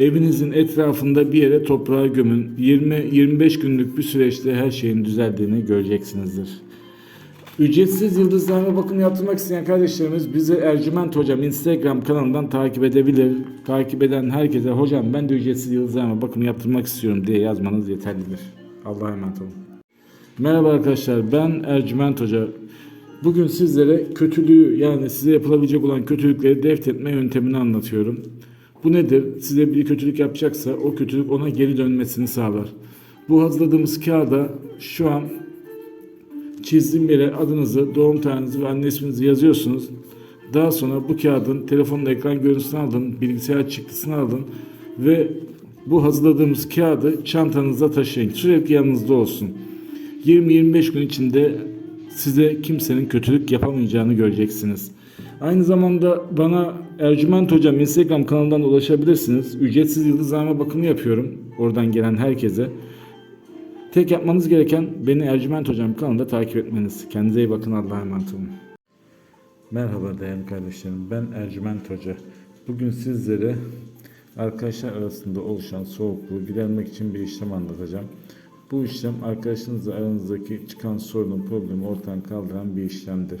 Evinizin etrafında bir yere toprağa gömün. 20-25 günlük bir süreçte her şeyin düzeldiğini göreceksinizdir. Ücretsiz yıldızlarına bakım yaptırmak isteyen kardeşlerimiz bizi Ercüment Hocam Instagram kanalından takip edebilir. Takip eden herkese hocam ben de ücretsiz yıldızlarına bakım yaptırmak istiyorum diye yazmanız yeterlidir. Allah'a emanet olun. Merhaba arkadaşlar ben Ercüment Hoca. Bugün sizlere kötülüğü yani size yapılabilecek olan kötülükleri defnetme yöntemini anlatıyorum. Bu nedir? Size bir kötülük yapacaksa o kötülük ona geri dönmesini sağlar. Bu hazırladığımız kağıda şu an çizdiğim yere adınızı, doğum tarihinizi ve anne isminizi yazıyorsunuz. Daha sonra bu kağıdın telefonun ekran görüntüsünü alın, bilgisayar çıktısını alın ve bu hazırladığımız kağıdı çantanızda taşıyın. Sürekli yanınızda olsun. 20-25 gün içinde size kimsenin kötülük yapamayacağını göreceksiniz. Aynı zamanda bana Ercüment Hocam Instagram kanalından ulaşabilirsiniz. Ücretsiz yıldızlama bakımı yapıyorum. Oradan gelen herkese. Tek yapmanız gereken beni Ercüment Hocam kanalında takip etmeniz. Kendinize iyi bakın. Allah'a emanet olun. Merhaba değerli kardeşlerim. Ben Ercüment Hoca. Bugün sizlere arkadaşlar arasında oluşan soğukluğu gidermek için bir işlem anlatacağım. Bu işlem arkadaşınızla aranızdaki çıkan sorunun problemi ortadan kaldıran bir işlemdir.